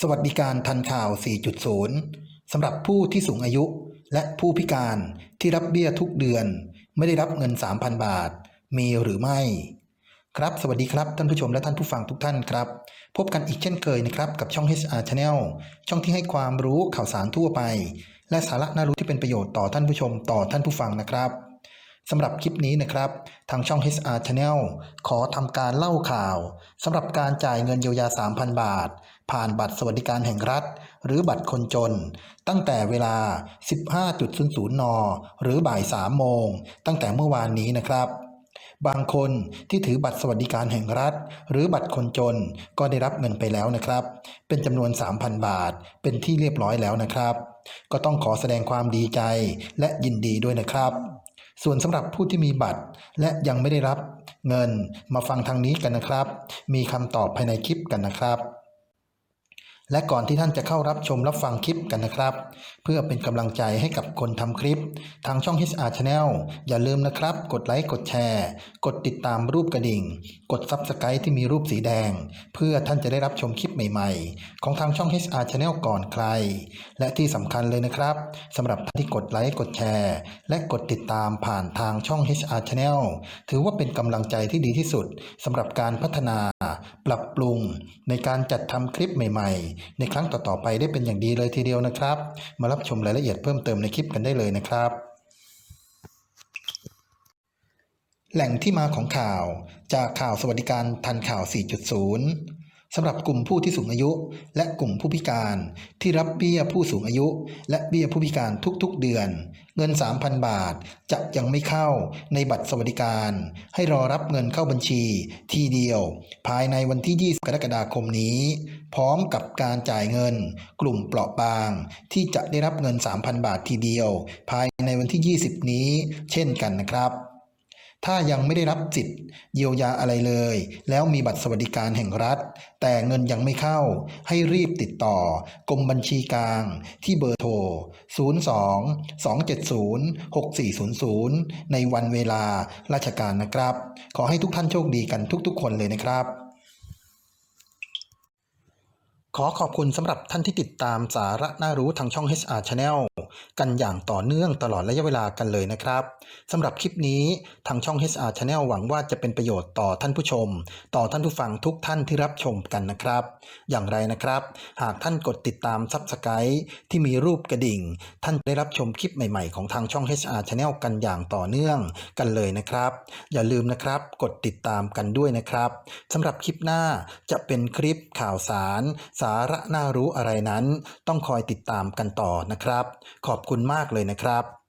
สวัสดิการทันข่าว 4.0 สำหรับผู้ที่สูงอายุและผู้พิการที่รับเบี้ยทุกเดือน ไม่ได้รับเงิน 3,000 บาท มีหรือไม่ ครับ สวัสดีครับ ท่านผู้ชมและท่านผู้ฟังทุกท่านครับ พบกันอีกเช่นเคยนะครับ กับช่อง HR Channel ช่องที่ให้ความรู้ข่าวสารทั่วไป และสาระน่ารู้ที่เป็นประโยชน์ต่อท่านผู้ชมต่อท่านผู้ฟังนะครับ สำหรับคลิปนี้นะครับ ทางช่อง HR Channel ขอทำการเล่าข่าวสำหรับการจ่ายเงินเยียวยา 3,000 บาท ผ่านบัตรสวัสดิการแห่งรัฐ หรือบัตรคนจน ตั้งแต่เวลา 15.00 น หรือบ่าย 3 โมง ตั้งแต่เมื่อวานนี้นะครับบางคนที่ถือบัตรสวัสดิการแห่งรัฐ หรือบัตรคนจนก็ได้รับเงินไปแล้วนะครับ เป็นจำนวน 3,000 บาท เป็นที่เรียบร้อยแล้วนะครับ ก็ต้องขอแสดงความดีใจและยินดีด้วยนะครับ ส่วนสำหรับผู้ที่มีบัตร และยังไม่ได้รับเงินมาฟังทางนี้กันนะครับ มีคำตอบภายในคลิปกันนะครับ และก่อนที่ท่านจะเข้ารับชมรับฟังคลิปกันนะครับ เพื่อเป็นกำลังใจให้กับคนทำคลิป ทางช่อง HR Channel อย่าลืมนะครับ กดไลค์กดแชร์ กดติดตามรูปกระดิ่ง กด Subscribe ที่มีรูปสีแดง เพื่อท่านจะได้รับชมคลิปใหม่ๆ ของทางช่อง HR Channel ก่อนใคร และที่สำคัญเลยนะครับสำหรับท่านที่กดไลค์กดแชร์ และกดติดตามผ่านทางช่อง HR Channel ถือว่าเป็นกำลังใจที่ดีที่สุดสำหรับการพัฒนา ปรับปรุง ในการจัดทำคลิปใหม่ ๆในครั้งต่อๆไปได้เป็นอย่างดีเลยทีเดียวนะครับ มารับชมรายละเอียดเพิ่มเติมในคลิปกันได้เลยนะครับแหล่งที่มาของข่าว จากข่าวสวัสดิการทันข่าว 4.0 สำหรับกลุ่มผู้ที่สูงอายุ และกลุ่มผู้พิการ ที่รับเบี้ยผู้สูงอายุ และเบี้ยผู้พิการทุกๆเดือน เงิน 3,000 บาทจะยังไม่เข้าในบัตรสวัสดิการ ให้รอรับเงินเข้าบัญชีทีเดียว ภายในวันที่ 20 กรกฎาคมนี้ พร้อมกับการจ่ายเงิน กลุ่มเปราะบาง ที่จะได้รับเงิน 3,000 บาททีเดียว ภายในวันที่ 20 นี้ เช่นกันนะครับ ถ้ายังไม่ได้รับสิทธิ์เยียวยาอะไรเลย แล้วมีบัตรสวัสดิการแห่งรัฐ แต่เงินยังไม่เข้า ให้รีบติดต่อ กรมบัญชีกลาง ที่เบอร์โทร 02 270 6400 ในวันเวลาราชการนะครับ ขอให้ทุกท่านโชคดีกันทุกๆ คนเลยนะครับ ขอขอบคุณสำหรับท่านที่ติดตามสาระน่ารู้ทางช่อง HR Channel กันอย่างต่อเนื่องตลอดระยะเวลากันเลยนะครับสำหรับคลิปนี้ทางช่อง HR Channel หวังว่าจะเป็นประโยชน์ต่อท่านผู้ชม ต่อท่านผู้ฟังทุกท่านที่รับชมกันนะครับ อย่างไรนะครับ หากท่านกดติดตาม Subscribe ที่มีรูปกระดิ่ง ท่านได้รับชมคลิปใหม่ ๆ ของทางช่อง HR Channel กันอย่างต่อเนื่องกันเลยนะครับ อย่าลืมนะครับกดติดตามกันด้วยนะครับสำหรับคลิปหน้าจะเป็นคลิปข่าวสาร สาระน่ารู้อะไรนั้น ต้องคอยติดตามกันต่อนะครับขอบคุณมากเลยนะครับ